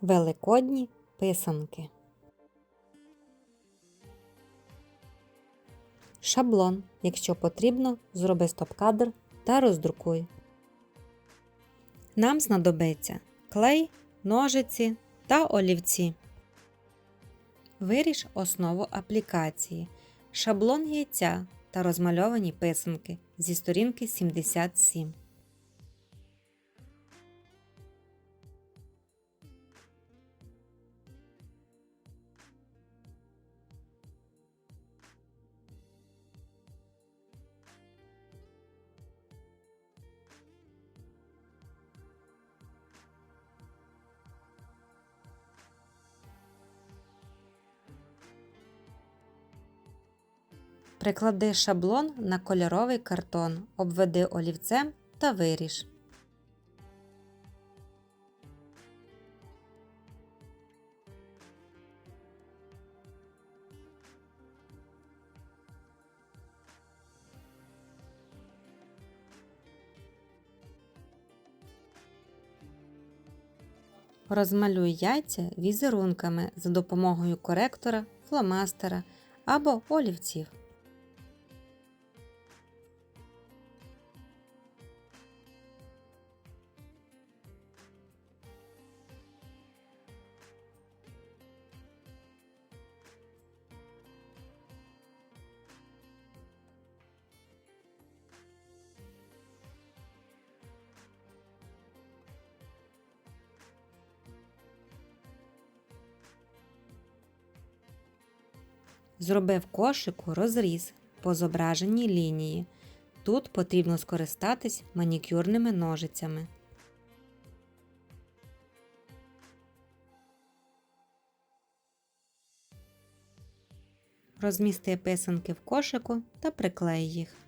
Великодні писанки. Шаблон. Якщо потрібно, зроби стоп-кадр та роздрукуй. Нам знадобиться клей, ножиці та олівці. Виріж основу аплікації, шаблон яйця та розмальовані писанки зі сторінки 77. Приклади шаблон на кольоровий картон, обведи олівцем та виріж. Розмалюй яйця візерунками за допомогою коректора, фломастера або олівців. Зроби в кошику розріз по зображеній лінії. Тут потрібно скористатись манікюрними ножицями. Розмісти писанки в кошику та приклей їх.